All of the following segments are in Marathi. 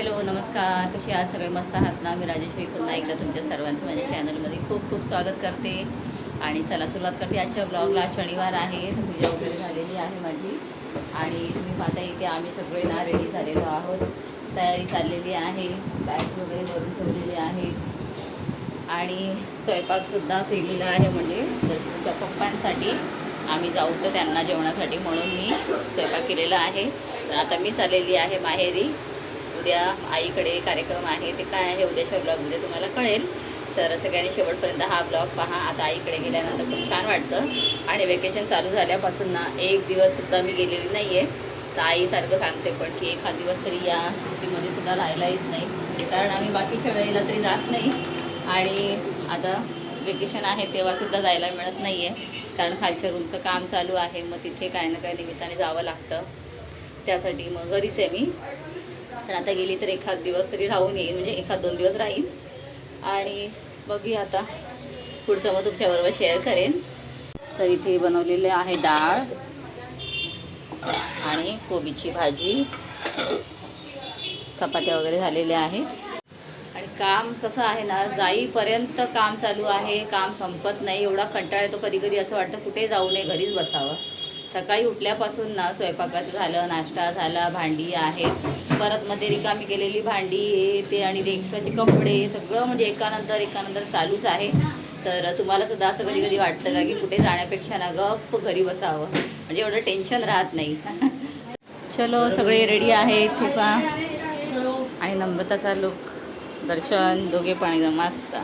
हॅलो नमस्कार. कसे आज सगळे? मस्त आहात ना? मी राजेश्वरी पुन्हा एकदा तुमच्या सर्वांचं माझ्या चॅनलमध्ये खूप खूप स्वागत करते. आणि चला सुरुवात करते आजच्या ब्लॉगला शनिवार आहे पूजा वगैरे झालेली आहे माझी. आणि तुम्ही पाहता इथे आम्ही सगळे ना रेडी झालेलो आहोत. तयारी चाललेली आहे. बॅग वगैरे भरून ठेवलेली आहे आणि स्वयंपाकसुद्धा केलेला आहे म्हणजे दर्शनच्या पप्पांसाठी आम्ही जाऊ तर त्यांना जेवणासाठी म्हणून मी स्वयंपाक केलेला आहे. तर आता मी चाललेली आहे माहेरी. उद्या आईकडे कार्यक्रम आहे ते काय आहे उद्याच्या ब्लॉगमध्ये तुम्हाला कळेल. तर सगळ्यांनी शेवटपर्यंत हा ब्लॉग पहा. आता आईकडे गेल्यानंतर खूप छान वाटतं. आणि वेकेशन चालू झाल्यापासून ना एक दिवससुद्धा मी गेलेली नाही आहे तर आईसारखं सांगते पण की एखाद दिवस तरी या सुट्टीमध्ये सुद्धा राहायला येत नाही. कारण आम्ही बाकीच्या वेळेला तरी जात नाही. आणि आता वेकेशन आहे तेव्हासुद्धा जायला मिळत नाही आहे कारण खालच्या रूमचं काम चालू आहे. मग तिथे काय ना काय निमित्ताने जावं लागतं. त्यासाठी मग घरीच आहे मी. तर आता गेली तर एखाद दिवस तरी राहून येईन म्हणजे एखाद दोन दिवस राहीन आणि बघूया आता पुढचं मग तुमच्याबरोबर शेअर करेन. तर इथे बनवलेले आहे डाळ आणि कोबीची भाजी. चपात्या वगैरे झालेल्या आहेत. आणि काम कसं आहे ना जाईपर्यंत काम चालू आहे काम संपत नाही एवढा कंटाळा येतो कधी कधी असं वाटतं कुठे जाऊ नये घरीच बसावं. सकाळी उठल्यापासून ना स्वयंपाकाचं झालं नाश्ता झाला भांडी आहेत. परत मध्ये रिकामी केलेली भांडी हे ते आणि ते एक्स्ट्राचे कपडे हे सगळं म्हणजे एकानंतर एकानंतर चालूच आहे. तर तुम्हाला सुद्धा असं कधी कधी वाटतं का की कुठे जाण्यापेक्षा ना गप्प घरी बसावं? म्हणजे एवढं टेन्शन राहत नाही. चलो सगळे रेडी आहेत ठीक आणि नम्रताचा लुक दर्शन दोघे पण एकदम मस्त.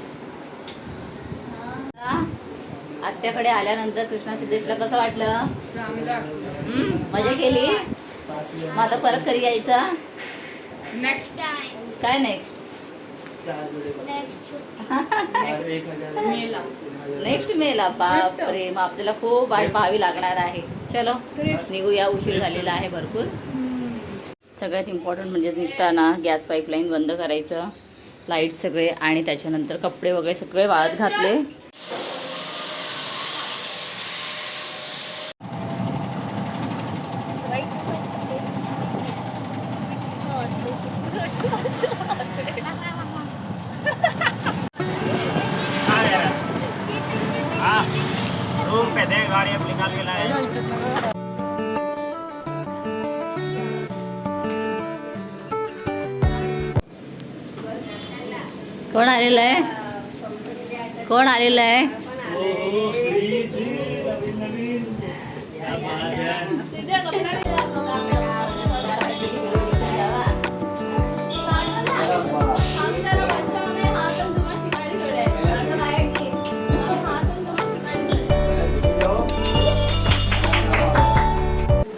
आत्याकडे आल्यानंतर कृष्णा सिद्धेशला कसं वाटलं? मजा केली? मग आता परत कधी यायचं? नेक्स्ट टाइम काय नेक्स्ट नेक्स्ट मेला. नेक्स्ट मेला. बापरे मग आपल्याला खूप वाट पाहावी लागणार आहे. चलो निघूया उशीर झालेला आहे भरपूर. सगळ्यात इम्पॉर्टंट म्हणजे निघताना गॅस पाईपलाईन बंद करायचं. लाइट सगळे आणि त्याच्यानंतर कपडे वगैरे सगळे वाळत घातले. कोण आलेलं आहे? कोण आलेलं आहे?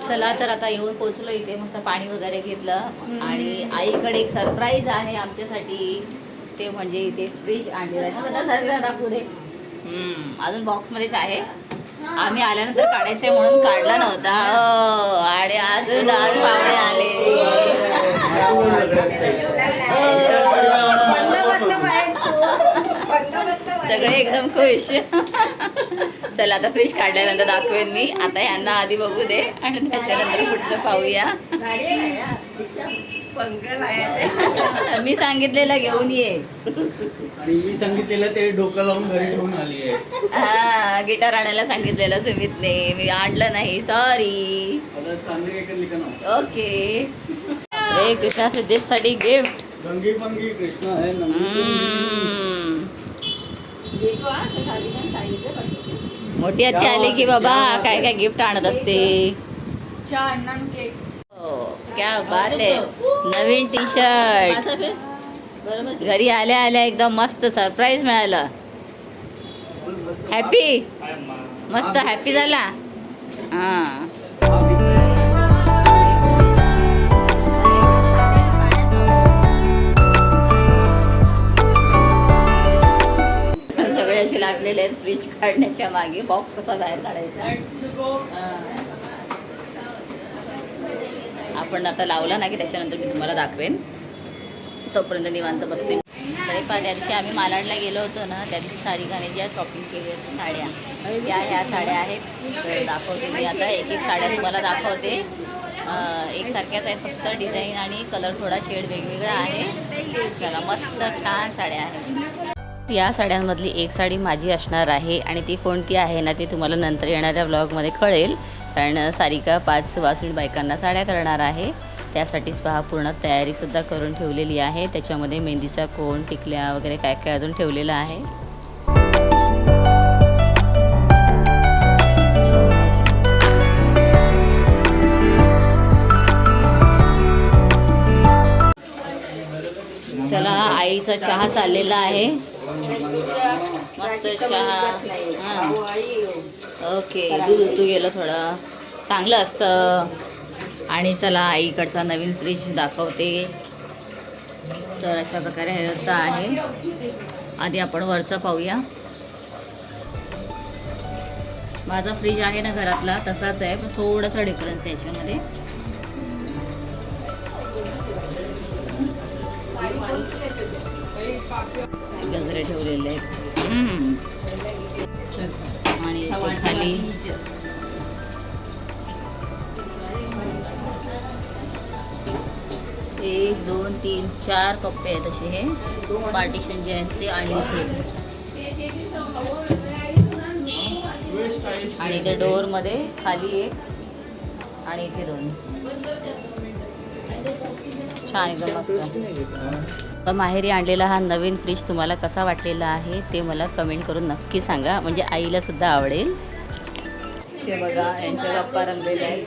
चला तर आता येऊन पोचलो इथे मस्त पाणी वगैरे घेतलं. आणि आईकडे एक सरप्राईज आहे आमच्यासाठी. ते म्हणजे इथे फ्रीज आणलेलं आहे ना दादा सरप्राईज दाखवू दे हम्म, अजून बॉक्समध्येच आहे. आम्ही आल्यानंतर काढायचंय म्हणून काढला नव्हता. अ, आणि अजून आज पाहुणे आले. सगळे एकदम खुश. चला आता फ्रीज काढल्यानंतर दाखवेन मी. आता यांना आधी बघू दे आणि त्याच्यानंतर पुढचं पाहूया. मी सांगितलेलं घेऊन ये. आणि मी सांगितलेलं ते डोकं लावून घरी ठेवून आली आहे. हा गिटार आणायला सांगितलेलं सुमितने. मी आणलं नाही सॉरी आता सांगली ऐकली का ना ओके. रे कृष्णा सिद्धेशसाठी गिफ्ट रंगी पंगी कृष्ण आहे मोठी आत्या आली की बाबा काय काय गिफ्ट आणत असते? हो क्या बात आहे. नवीन टी शर्ट घरी आल्या आल्या एकदम मस्त सरप्राईज मिळालं. हॅपी मस्त हॅपी झाला. हां. सगळे असे लागलेले आहेत फ्रीज काढण्याच्या मागे. बॉक्स कसा बाहेर काढायचा? आपण आता लावला ना की त्याच्यानंतर मी तुम्हाला दाखवेन. तोपर्यंत निवांत बसते. तरी पण त्या दिवशी आम्ही मालाडला गेलो होतो ना त्या दिवशी सारी गाणी ज्या शॉपिंग केली होती साड्या. त्या ह्या साड्या आहेत. तर दाखवते मी आता. एक एक साड्या तुम्हाला दाखवते. एकसारख्याच आहेत. फक्त डिझाईन आणि कलर थोडा शेड वेगवेगळा आहे. चला मस्त छान साड्या आहेत. या साड्यांमधली एक साडी माझी असणार आहे आणि ती कोणती आहे ना ती तुम्हाला नंतर येणाऱ्या ब्लॉगमध्ये कळेल. कारण सारिका पाच सुवासिनी बायकांना साड्या करणार आहे. त्यासाठीच पहा पूर्ण तयारीसुद्धा करून ठेवलेली आहे. त्याच्यामध्ये मेहंदीचा कोण टिकल्या वगैरे काय काय अजून ठेवलेलं आहे. चला आईचा चहा चाललेला आहे. मस्त चहा. हां. ओके दूध उतू गेलं थोडं. चांगलं असतं. आणि चला आईकडचा नवीन फ्रीज दाखवते. तर अशा प्रकारे ह्याचा आहे. आधी आपण वरचं पाहूया. माझा फ्रीज आहे ना घरातला तसाच आहे पण थोडासा डिफरन्स आहे याच्यामध्ये. गजरे ठेवलेले आहेत. आणि इथे खाली. एक दोन तीन चार कप्पे आहेत असे हे. पार्टिशन जे आहेत ते आणि इथे. आणि इथे डोअरमध्ये खाली एक आणि इथे दोन. छान एकदम मस्त तर माहेरी आणलेला हा नवीन फ्रीज तुम्हाला कसा वाटलेला आहे ते मला कमेंट करून नक्की सांगा. म्हणजे आईला सुद्धा आवडेल. ते बघा यांच्या गप्पा रंगलेल्या आहेत.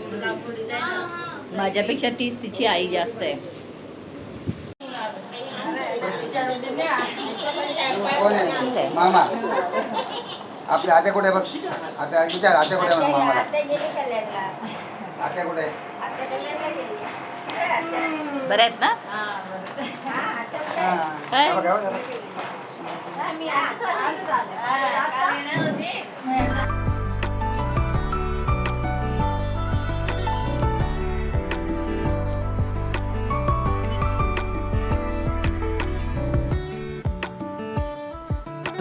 माझ्यापेक्षा तीच तिची आई जास्त आहे. कोण आहे? मामा. आपले आत्या कुठे बघ? आत्या विचार आत्या कुठे मामाला? आत्या कुठे बरं आहेत ना काय? हा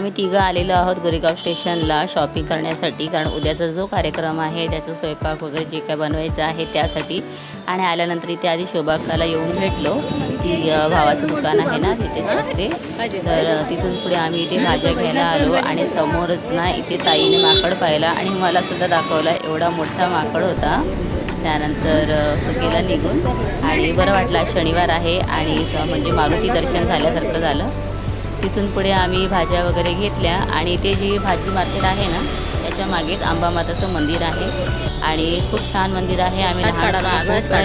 आम्ही तिघं आलेलो आहोत गोरेगाव स्टेशनला शॉपिंग करण्यासाठी. कारण उद्याचा जो कार्यक्रम आहे त्याचा स्वयंपाक वगैरे जे काय बनवायचं आहे त्यासाठी. आणि आल्यानंतर इथे आधी शोभाकाला येऊन भेटलो. ती भावाचं दुकान आहे ना तिथे असते तर तिथून पुढे आम्ही इथे भाज्या घ्यायला आलो. आणि समोरच ना इथे ताईने माकड पाहिला. आणि मला सुद्धा दाखवला. एवढा मोठा माकड होता. त्यानंतर सुकीला गेला निघून. आणि बरं वाटलं शनिवार आहे. आणि म्हणजे मारुती दर्शन झाल्यासारखं झालं. तिथून पुढे आम्ही भाज्या वगैरे घेतल्या आणि ते जी भाजी मार्केट आहे ना त्याच्या मागेच आंबा माताचं मंदिर आहे. आणि खूप छान मंदिर आहे. आम्ही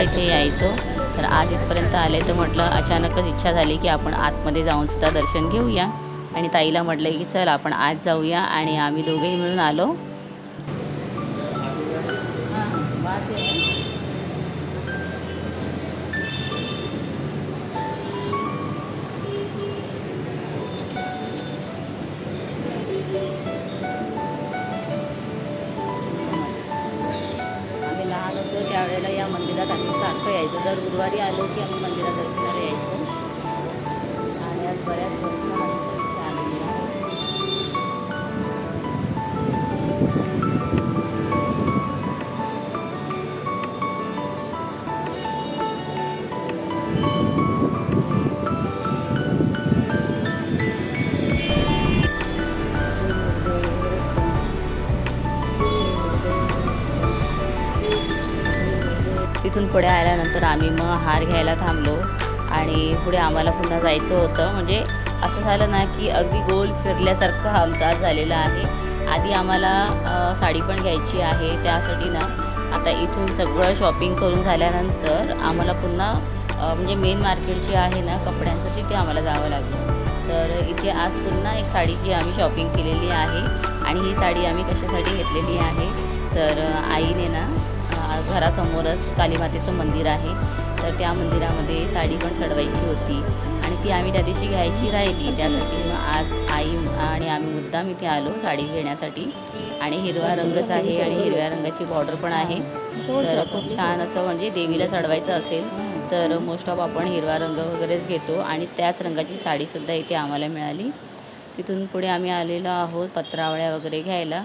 इथे यायचो. तर आज इथपर्यंत आले तर म्हटलं अचानकच इच्छा झाली की आपण आतमध्ये जाऊन सुद्धा दर्शन घेऊया. आणि ताईला म्हटलं की चल आपण आज जाऊया. आणि आम्ही दोघेही मिळून आलो. होतो या मंदिरात आम्ही सारखं यायचं. दर गुरुवारी आलो की आम्ही मंदिरात दर्शनाला यायचो. आणि आज बऱ्याच वर्षानंतर तिथून पुढे आल्यानंतर आम्ही मग हार घ्यायला थांबलो. आणि पुढे आम्हाला पुन्हा जायचं होतं. म्हणजे असं झालं ना की अगदी गोल फिरल्यासारखं हा आमचा झालेला आहे. आधी आम्हाला साडी पण घ्यायची आहे. त्यासाठी ना आता इथून सगळं शॉपिंग करून झाल्यानंतर आम्हाला पुन्हा म्हणजे मेन मार्केट जे आहे ना कपड्यांचं तिथे आम्हाला जावं लागलं. तर इथे आज पुन्हा एक साडीची आम्ही शॉपिंग केलेली आहे. आणि ही साडी आम्ही कशासाठी घेतलेली आहे? तर आईने ना घरासमोरच कालीमातेचं मंदिर आहे. तर त्या मंदिरामध्ये साडी पण चढवायची होती आणि ती आम्ही त्या दिवशी घ्यायची राहिली. त्यासाठी मग आज आई आणि आम्ही मुद्दाम इथे आलो साडी घेण्यासाठी. आणि हिरवा रंगच आहे आणि हिरव्या रंगाची बॉर्डर पण आहे. तर खूप छान असं म्हणजे देवीला चढवायचं असेल तर मोस्ट ऑफ आपण हिरवा रंग वगैरेच घेतो आणि त्याच रंगाची साडीसुद्धा इथे आम्हाला मिळाली. तिथून पुढे आम्ही आलेलो आहोत पत्रावळ्या वगैरे घ्यायला.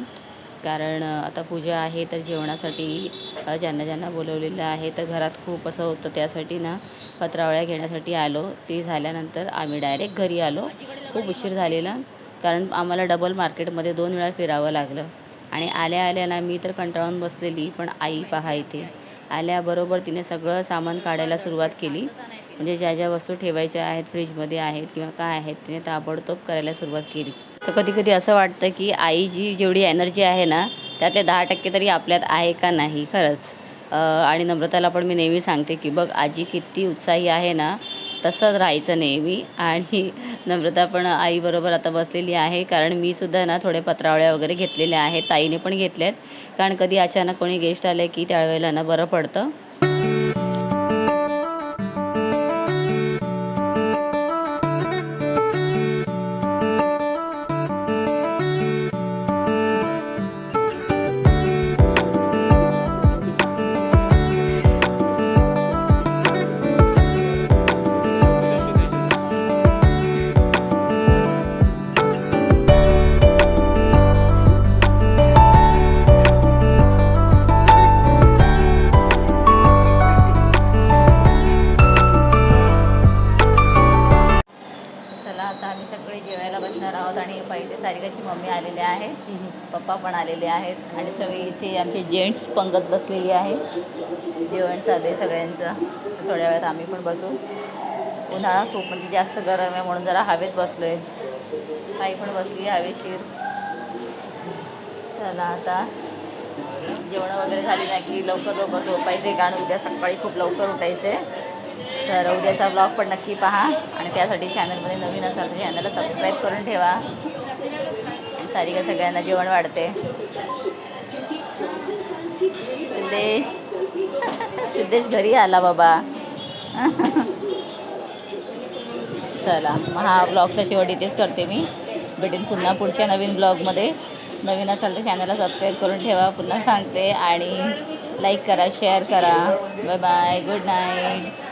कारण आता पूजा आहे तर जेवणासाठी ज्यांना ज्यांना बोलवलेलं आहे तर घरात खूप असं होतं त्यासाठी ना पत्रावळ्या घेण्यासाठी आलो. ती झाल्यानंतर आम्ही डायरेक्ट घरी आलो. खूप उशीर झालेला कारण आम्हाला डबल मार्केटमध्ये दोन वेळा फिरावं लागलं. आणि आल्या आल्या ना मी तर कंटाळून बसलेली पण आई पहा इथे. आल्याबरोबर तिने सगळं सामान काढायला सुरुवात केली. म्हणजे ज्या ज्या वस्तू ठेवायच्या आहेत फ्रीजमध्ये आहेत किंवा काय आहेत तिने ताबडतोब करायला सुरुवात केली. तर कधी कधी असं वाटतं की आई जी जेवढी एनर्जी आहे ना त्यातले दहा टक्के तरी आपल्यात आहे का नाही खरंच. आणि नम्रताला पण मी नेहमी सांगते की बघ आजी किती उत्साही आहे ना तसंच राहायचं नेहमी. आणि नम्रता पण आईबरोबर आता बसलेली आहे कारण मी सुद्धा ना थोडे पत्रावळ्या वगैरे घेतलेल्या आहेत ताईने पण घेतल्या आहेत कारण कधी अचानक कोणी गेस्ट आले की त्यावेळेला ना बरं पडतं. पप्पा पण आलेले आहेत आणि सगळे इथे आमचे जेंट्स पंगत बसलेली आहे जेवण चालू आहे सगळ्यांचं. थोड्या वेळात आम्ही पण बसू. उन्हाळा खूप म्हणजे जास्त गरम आहे म्हणून जरा हवेत बसलो आहे आई पण बसली आहे हवेशीर. चला आता. जेवणं वगैरे झाली नाही की लवकर लवकर झोपायचे. कारण उद्या सकाळी खूप लवकर उठायचे. तर उद्याचा ब्लॉग पण नक्की पहा. आणि त्यासाठी चॅनलमध्ये नवीन असाल तर चॅनलला सबस्क्राईब करून ठेवा. सारिका सगळ्यांना जेवण वाढते. सिद्धेश. सिद्धेश घरी आला बाबा. चला मग हा ब्लॉगचा शेवट इथेच करते मी. भेटेन पुन्हा पुढच्या नवीन ब्लॉगमध्ये. नवीन असाल तर चॅनलला सबस्क्राईब करून ठेवा. पुन्हा सांगते आणि लाईक करा शेअर करा. Bye bye good night